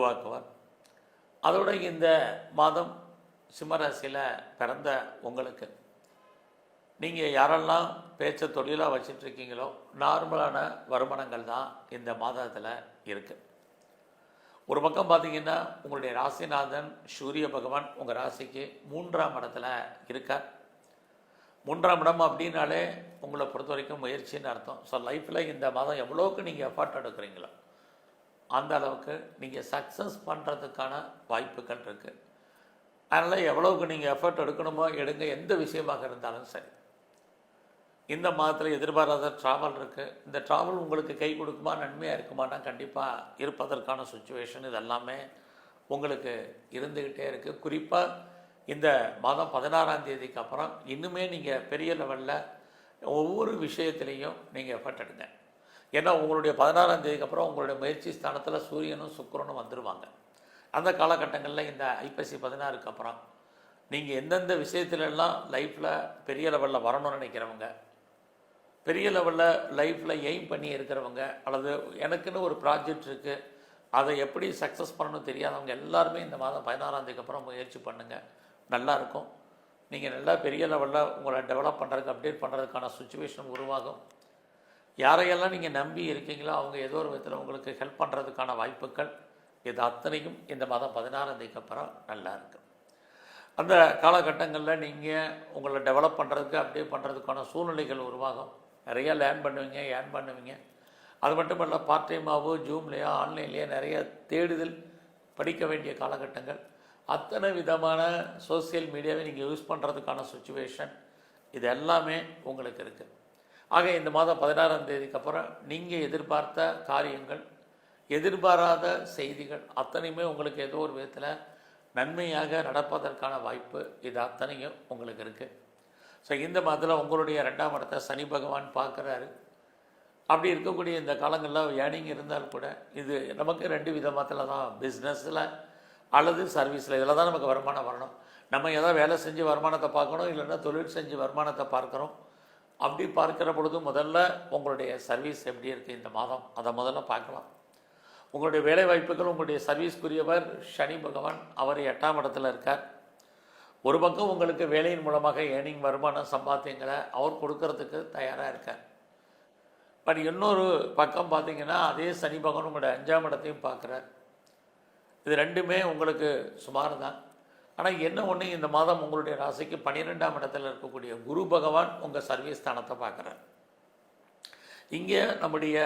உருவாக்குவார். அதோட இந்த மாதம் சிம்மராசியில் பிறந்த உங்களுக்கு நீங்கள் யாரெல்லாம் பேச்ச தொழிலாக வச்சிட்ருக்கீங்களோ நார்மலான வருமானங்கள் தான் இந்த மாதத்தில் இருக்குது ஒரு பக்கம் பார்த்தீங்கன்னா உங்களுடைய ராசிநாதன் சூரிய பகவான் உங்கள் ராசிக்கு மூன்றாம் இடத்துல இருக்கார். மூன்றாம் இடம் அப்படின்னாலே உங்களை பொறுத்த வரைக்கும் முயற்சின்னு அர்த்தம். ஸோ லைஃப்பில் இந்த மாதம் எவ்வளோக்கு நீங்கள் எஃபர்ட் எடுக்கிறீங்களோ அந்த அளவுக்கு நீங்கள் சக்ஸஸ் பண்ணுறதுக்கான வாய்ப்புகள் இருக்குது அதனால் எவ்வளவுக்கு நீங்கள் எஃபர்ட் எடுக்கணுமோ எடுங்க எந்த விஷயமாக இருந்தாலும் சரி. இந்த மாதத்தில் எதிர்பாராத ட்ராவல் இருக்குது இந்த ட்ராவல் உங்களுக்கு கை கொடுக்குமா நன்மையாக இருக்குமானா கண்டிப்பாக இருப்பதற்கான சுச்சுவேஷன் இதெல்லாமே உங்களுக்கு இருந்துக்கிட்டே இருக்குது குறிப்பாக இந்த மாதம் பதினாறாம் தேதிக்கு அப்புறம் இன்னுமே நீங்கள் பெரிய லெவலில் ஒவ்வொரு விஷயத்துலேயும் நீங்கள் எஃபர்ட் எடுங்க. ஏன்னா உங்களுடைய பதினாறாம் தேதிக்கு அப்புறம் உங்களுடைய முயற்சி ஸ்தானத்தில் சூரியனும் சுக்கிரனும் வந்துடுவாங்க அந்த காலகட்டங்களில் இந்த ஐப்பசி பதினாறுக்கு அப்புறம் நீங்கள் எந்தெந்த விஷயத்துலலாம் லைஃப்பில் பெரிய லெவலில் வரணும்னு நினைக்கிறவங்க பெரிய லெவலில் லைஃப்பில் எய்ம் பண்ணி இருக்கிறவங்க அல்லது எனக்குன்னு ஒரு ப்ராஜெக்ட் இருக்குது அதை எப்படி சக்ஸஸ் பண்ணணும் தெரியாதவங்க எல்லாருமே இந்த மாதம் பதினாறாம் தேதிக்கு அப்புறம் முயற்சி பண்ணுங்கள் நல்லாயிருக்கும் நீங்கள் நல்லா பெரிய லெவலில் உங்களை டெவலப் பண்ணுறதுக்கு அப்டேட் பண்ணுறதுக்கான சுச்சுவேஷன் உருவாகும். யாரையெல்லாம் நீங்கள் நம்பி இருக்கீங்களோ அவங்க ஏதோ ஒரு விதத்தில் உங்களுக்கு ஹெல்ப் பண்ணுறதுக்கான வாய்ப்புகள் இது அத்தனையும் இந்த மாதம் பதினாறாம் தேதிக்கு அப்புறம் நல்லா இருக்கும் அந்த காலகட்டங்களில் நீங்கள் உங்களை டெவலப் பண்ணுறதுக்கு அப்டேட் பண்ணுறதுக்கான சூழ்நிலைகள் உருவாகும். நிறையா லேர்ன் பண்ணுவீங்க ஏர்ன் பண்ணுவீங்க. அது மட்டும் இல்லை பார்ட் டைமாகவோ ஜூம்லேயோ ஆன்லைன்லேயோ நிறைய தேடுதல் படிக்க வேண்டிய காலகட்டங்கள். அத்தனை விதமான சோசியல் மீடியாவை நீங்கள் யூஸ் பண்ணுறதுக்கான சுச்சுவேஷன் இது எல்லாமே உங்களுக்கு இருக்குது ஆக இந்த மாதம் பதினாறாம் தேதிக்கு அப்புறம் நீங்கள் எதிர்பார்த்த காரியங்கள் எதிர்பாராத செய்திகள் அத்தனையுமே உங்களுக்கு ஏதோ ஒரு விதத்தில் நன்மையாக நடப்பதற்கான வாய்ப்பு இது அத்தனையும் உங்களுக்கு இருக்குது ஸோ இந்த மாதத்தில் உங்களுடைய ரெண்டாம் இடத்தை சனி பகவான் பார்க்குறாரு. அப்படி இருக்கக்கூடிய இந்த காலங்களில் ஏர்னிங் இருந்தால் கூட இது நமக்கு ரெண்டு விதமாத்தில் தான் பிஸ்னஸில் அல்லது சர்வீஸில் இதில் தான் நமக்கு வருமானம் வரணும். நம்ம எதாவது வேலை செஞ்சு வருமானத்தை பார்க்கணும் இல்லைன்னா தொழில் செஞ்சு வருமானத்தை பார்க்குறோம். அப்படி பார்க்கிற பொழுது முதல்ல உங்களுடைய சர்வீஸ் எப்படி இருக்குது இந்த மாதம்? அதை முதல்ல பார்க்கலாம். உங்களுடைய வேலை வாய்ப்புகள் உங்களுடைய சர்வீஸ்க்குரியவர் சனி பகவான் அவர் எட்டாம் இடத்துல இருக்கார். ஒரு பக்கம் உங்களுக்கு வேலையின் மூலமாக ஏர்னிங் வருமானம் சம்பாத்தியங்களை அவர் கொடுக்கறதுக்கு தயாராக இருக்கார். பட் இன்னொரு பக்கம் பார்த்தீங்கன்னா அதே சனி பகவான் உங்களுடைய அஞ்சாம் இடத்தையும் பார்க்குறார். இது ரெண்டுமே உங்களுக்கு சுமார் தான் ஆனால் என்ன ஒன்று இந்த மாதம் உங்களுடைய ராசிக்கு பன்னிரெண்டாம் இடத்துல இருக்கக்கூடிய குரு பகவான் உங்கள் சர்வீஸ் ஸ்தானத்தை பார்க்குறார். இங்கே நம்முடைய